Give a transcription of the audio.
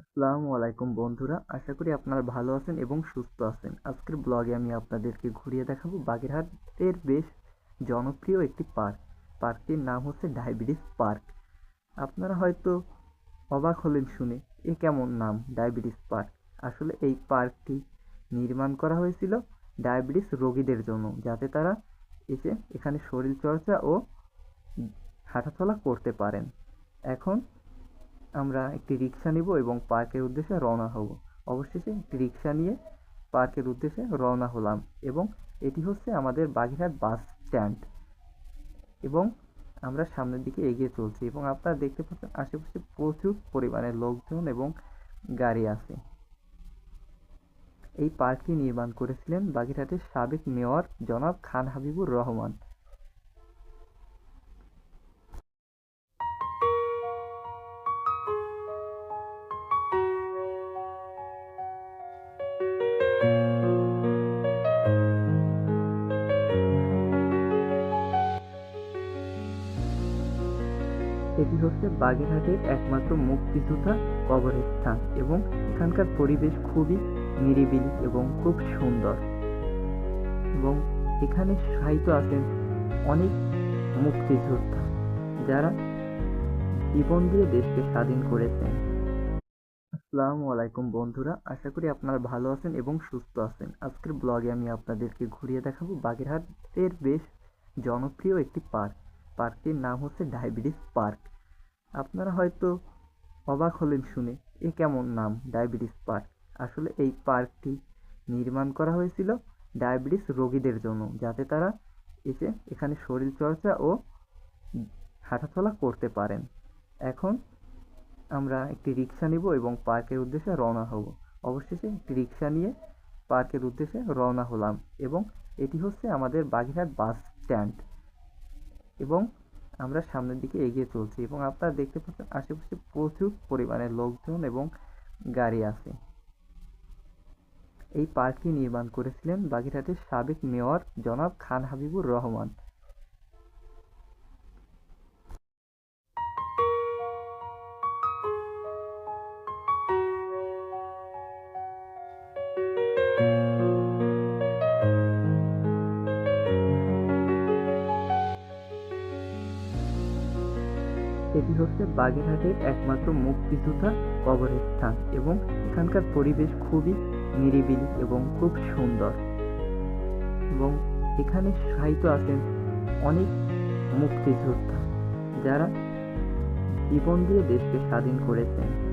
আসসালামু আলাইকুম বন্ধুরা, আশা করি আপনারা ভালো আছেন এবং সুস্থ আছেন। আজকের ব্লগে আমি আপনাদেরকে ঘুরিয়ে দেখাবো বাগেরহাটের বেশ জনপ্রিয় একটি পার্ক। পার্কটির নাম হচ্ছে ডায়াবেটিস পার্ক। আপনারা হয়তো অবাক হলেন শুনে, এ কেমন নাম, ডায়াবেটিস পার্ক? আসলে এই পার্কটি নির্মাণ করা হয়েছিল ডায়াবেটিস রোগীদের জন্য, যাতে তারা এসে এখানে শরীরচর্চা ও হাঁটাচলা করতে পারেন। এখন আমরা একটি রিক্সা নিব এবং পার্কের উদ্দেশ্যে রওনা হব। অবশেষে একটি রিক্সা নিয়ে পার্কের উদ্দেশ্যে রওনা হলাম এবং এটি হচ্ছে আমাদের বাগেরহাট বাস স্ট্যান্ড এবং আমরা সামনের দিকে এগিয়ে চলছি এবং আপনারা দেখতে পাচ্ছেন আশেপাশে প্রচুর পরিমাণে লোকজন এবং গাড়ি আছে। এই পার্কটি নির্মাণ করেছিলেন বাগেরহাটের সাবেক মেয়র জনাব খান হাবিবুর রহমান। এটি হচ্ছে বাগেরহাটের একমাত্র মুক্তিযোদ্ধা কবরস্থান এবং এখানকার পরিবেশ খুবই নিরিবিলি এবং খুব সুন্দর। এবং এখানে সাহিত্য আছেন অনেক মুক্তিযোদ্ধা যারা জীবন দিয়ে দেশকে স্বাধীন করেছেন। আসসালামু আলাইকুম বন্ধুরা, আশা করি আপনারা ভালো আছেন এবং সুস্থ আছেন। আজকের ব্লগে আমি আপনাদেরকে ঘুরিয়ে দেখাবো বাগেরহাটের বেশ জনপ্রিয় একটি পার্ক। পার্কটির নাম হচ্ছে ডায়াবেটিস পার্ক। আপনারা হয়তো অবাক হলেন শুনে, এ কেমন নাম ডায়াবেটিস পার্ক? আসলে এই পার্কটি নির্মাণ করা হয়েছিল ডায়াবেটিস রোগীদের জন্য, যাতে তারা এসে এখানে শরীরচর্চা ও হাঁটাচলা করতে পারেন। এখন আমরা একটি রিক্সা নিব এবং পার্কের উদ্দেশ্যে রওনা হব। অবশেষে একটি রিক্সা নিয়ে পার্কের উদ্দেশ্যে রওনা হলাম এবং এটি হচ্ছে আমাদের বাগেরহাট বাস স্ট্যান্ড। এবং আমরা সামনের দিকে এগিয়ে চলছি এবং আপনারা দেখতে পাচ্ছেন আশেপাশে প্রচুর পরিমাণে লোকজন এবং গাড়ি আছে। এই পার্কটি নির্মাণ করেছিলেন বাগেরহাটের সাবেক মেয়র জনাব খান হাবিবুর রহমান। এটি হচ্ছে বাগেরহাটের একমাত্র মুক্তিযোদ্ধা কবরস্থান এবং এখানকার পরিবেশ খুবই নিরিবিলি এবং খুব সুন্দর। এবং এখানে সাহিত্য আছেন অনেক মুক্তিযোদ্ধা যারা জীবন দিয়ে দেশকে স্বাধীন করেছেন।